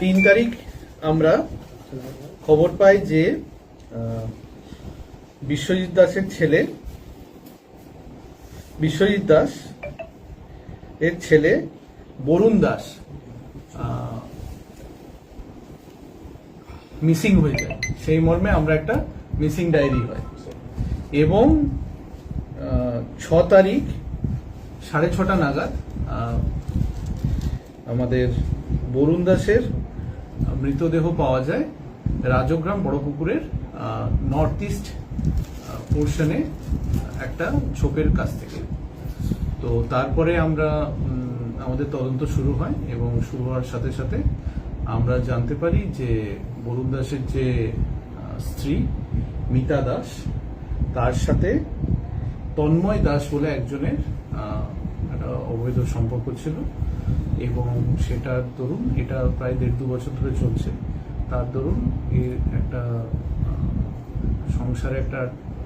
তিন তারিখ আমরা খবর পাই যে বিশ্বজিৎ দাসের ছেলে, বিশ্বজিৎ দাস এর ছেলে বরুণ দাস মিসিং হয়ে যায়। সেই মর্মে আমরা একটা মিসিং ডায়েরি হয়। এবং ছ তারিখ সাড়ে ছটা নাগাদ আমাদের বরুণ দাসের মৃতদেহ পাওয়া যায় রাজগ্রাম বড়পুকুরের নর্থ ইস্ট পোর্শনে একটা ঝোপের কাছ থেকে। তো তারপরে আমরা আমাদের তদন্ত শুরু হয় এবং শুরু হওয়ার সাথে সাথে আমরা জানতে পারি যে বরুণ দাসের যে স্ত্রী মিতা দাস, তার সাথে তন্ময় দাস বলে একজনের একটা অবৈধ সম্পর্ক ছিল। এবং সেটার দরুন এটা প্রায় দেড় দু বছর ধরে চলছে। তার দরুন এর একটা সংসারে একটা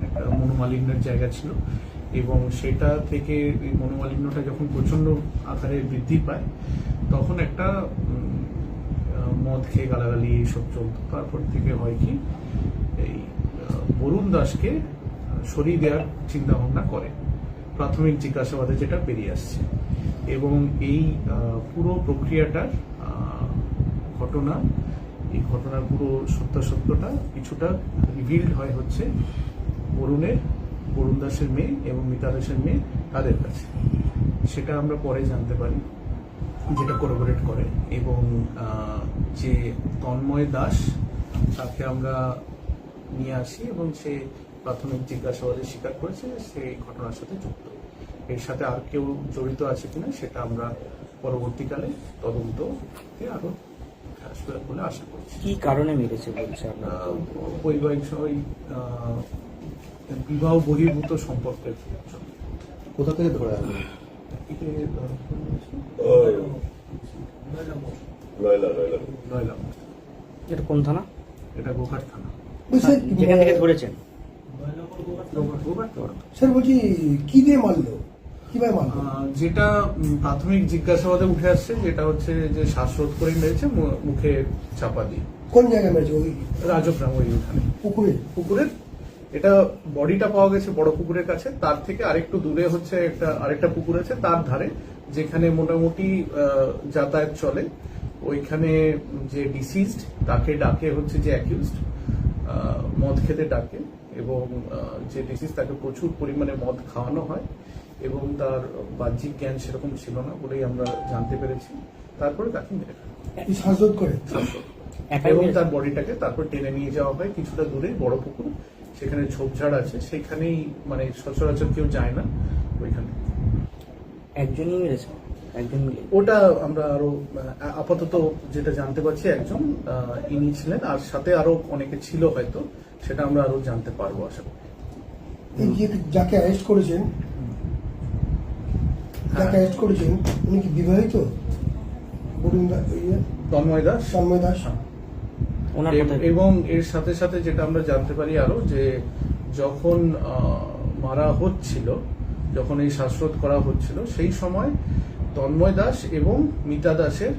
একটা মনোমালিন্যের জায়গা ছিল এবং সেটা থেকে এই মনোমালিন্যটা যখন প্রচণ্ড আকারে বৃদ্ধি পায়, তখন একটা মদ খেয়ে গালাগালি এইসব চলত। তারপর থেকে হয় কি, এই বরুণ দাসকে সরিয়ে দেওয়ার চিন্তা ভাবনা করে। প্রাথমিক জিজ্ঞাসাবাদে যেটা বেরিয়ে আসছে। এবং এই পুরো প্রক্রিয়াটার ঘটনা, এই ঘটনার পুরো সত্যাসত্যটা কিছুটা রিভিল্ড হয় হচ্ছে বরুণের বরুণ দাসের মেয়ে এবং মিতা দাসের মেয়ে তাদের কাছে। সেটা আমরা পরে জানতে পারি, যেটা কোলাবোরেট করে। এবং যে তন্ময় দাস, তাকে আমরা নিয়ে আসি এবং সে প্রাথমিক জিজ্ঞাসাবাদে স্বীকার করেছে যে সে ঘটনার সাথে যুক্ত। এর সাথে আর কেউ জড়িত আছে কিনা সেটা আমরা পরবর্তীকালে তদন্ত আরও আসবে বলে আশা করছি। কি কারণে মেরেছে বলছে বৈবাহিক ওই বিবাহ বহির্ভূত সম্পর্কের কোথা থেকে ধরে লয়লা এটা কোন থানা? এটা গোঘাট থানা। যেখান থেকে ধরেছেন? গোঘাট গোঘাট। স্যার বলছি কি দিয়ে মারলো? কীভাবে যেটা প্রাথমিক জিজ্ঞাসাবাদে উঠে আসছে যেটা হচ্ছে যে শ্বাসরোধ করে মেরেছে মুখে চাপা দিয়ে। কোন জায়গায় মেরেছে? ওই রাজগ্রাম ওই ওখানে। পুকুরে? পুকুরের এটা বডিটা পাওয়া গেছে বড় পুকুরের কাছে তার থেকে আরেকটু দূরে হচ্ছে একটা আরেকটা পুকুর আছে তার ধারে যেখানে মোটামুটি যাতায়াত চলে। ওইখানে যে ডিসিজড তাকে ডাকে হচ্ছে যে অ্যাকিউজড মদ খেতে ডাকে এবং যে ডিসিজ তাকে প্রচুর পরিমাণে মদ খাওয়ানো হয়। এবং তার বাহ্যিক জ্ঞান সেরকম ছিল না বলেই আমরা জানতে পেরেছি। তারপরে তাকে মেরে ফেলে। করে এবং তার বডিটাকে তারপর টেনে নিয়ে যাওয়া হয়। কিছুটা দূরে বড় পুকুর সেখানে ঝোপঝাড় আছে। সেখানেই মানে সচরাচর কেউ যায় না ওইখানে। একজনই মেরেছে একজন মিলে ওটা আমরা আরও আপাতত যেটা জানতে পারছি একজন আহ, ইনি ছিলেন। আর সাথে আরও অনেকে ছিল হয়তো সেটা আমরা আরও জানতে পারব আশা করি। যাকে অ্যারেস্ট করেছেন যাকে অ্যারেস্ট করেছেন উনি কি বিবাহিত? বরুণ দা- তন্ময় দাস। তন্ময় দাস। হ্যাঁ। ওনার এবং এর সাথে সাথে যেটা আমরা জানতে পারি আরও যে যখন মারা হচ্ছিল যখন এই শ্বাসরোধ করা হচ্ছিল সেই সময় তন্ময় দাস এবং মিতা দাসের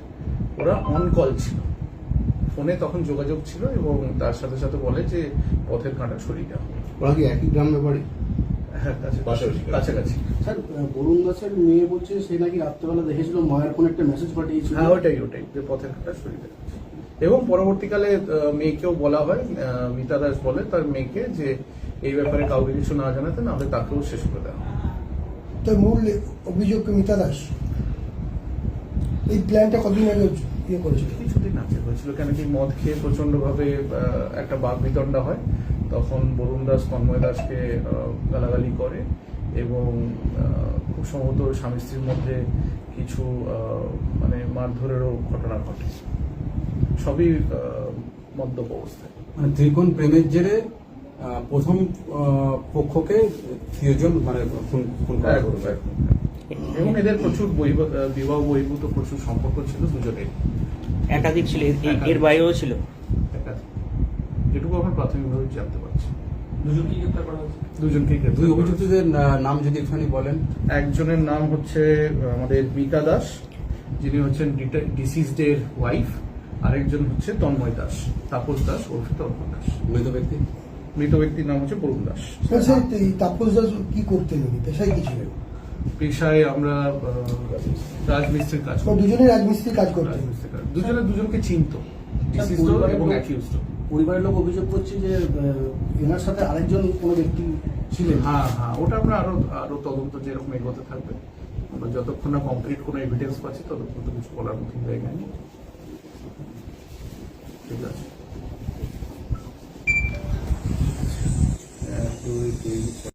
ওরা অন কল ছিল। ফোনে তখন যোগাযোগ ছিল এবং তার সাথে সাথে বলে যে পথের কাঁটা সরিয়ে দেওয়া ওরা কি একই গ্রামে বাড়ি কাছাকাছি স্যার বরুণ দাসের মেয়ে বলছে সে নাকি রাত্রেবেলা দেখেছিল মায়ের ফোনে একটা মেসেজ পাঠিয়েছিল। হ্যাঁ ওটাই ওটাই যে পথের কাঁটা সরিয়ে এবং পরবর্তীকালে মেয়েকেও বলা হয় মিতা দাস বলে তার মেয়েকে যে এই ব্যাপারে কাউকে কিছু না জানাতে না হলে তাকেও শেষ করে দেওয়া হবে। তো মূল অভিযোগ মিতা দাস। এই প্ল্যানটা কতদিন আগে ইয়ে করেছিল? কিছুদিন আছে হয়েছিল কেন কি মদ খেয়ে প্রচণ্ড ভাবে একটা বাঘ বিতণ্ডা হয়। তখন বরুণ দাস তন্ময় দাসকে আহ, গালাগালি করে এবং আহ, খুব সম্ভবত স্বামী স্ত্রীর মধ্যে কিছু আহ, মানে মারধরেরও ঘটনা ঘটে। সবই মদ্যপ অবস্থায়। মানে ত্রিকোণ প্রেমের জেরে আহ, প্রথম আহ, পক্ষকে তৃতীয়জন মানে খুন করা। এবং এদের প্রচুর বিবাহ বহির্ভূত প্রচুর সম্পর্ক ছিল দুজনের একাধিক ছিল এর- বাইরেও ছিল। যেটুকু প্রাথমিকভাবে জানতে পারছি। দুজনকেই দুই গ্রেপ্তার করা হয়েছে। অভিযুক্তদের নাম যদি একটুখানি বলেন। একজনের নাম হচ্ছে আমাদের মিতা দাস যিনি হচ্ছেন ডিসিজড এর ওয়াইফ আরেকজন হচ্ছে তন্ময় দাস তাপস দাস ওরফে তন্ময় দাস। মৃত ব্যক্তি? মৃত ব্যক্তির নাম হচ্ছে বরুণ দাস। তাপস দাস কি করতেন পেশায় কি ছিলেন? পেশায় আমরা আহ, রাজমিস্ত্রির কাজ দুজনে রাজমিস্ত্রি কাজ করতেন। রাজমিস্ত্রির কাজ। দুজনে দুজনকে চিনতো। ডিসিজ পরিবারের এবং অ্যাকিউজড। পরিবারের লোক অভিযোগ করছে যে এনার সাথে আরেকজন কোনো ব্যক্তি ছিলেন। হ্যাঁ হ্যাঁ ওটা আমরা আরও আরও তদন্ত যেরকম এগোতে থাকবে। আমরা যতক্ষণ না কমপ্লিট কোনো এভিডেন্স পাচ্ছি ততক্ষণ তো কিছু বলার মতন জায়গা নেই। ঠিক আছে। এক দুই তিন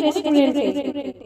que no se puede decir.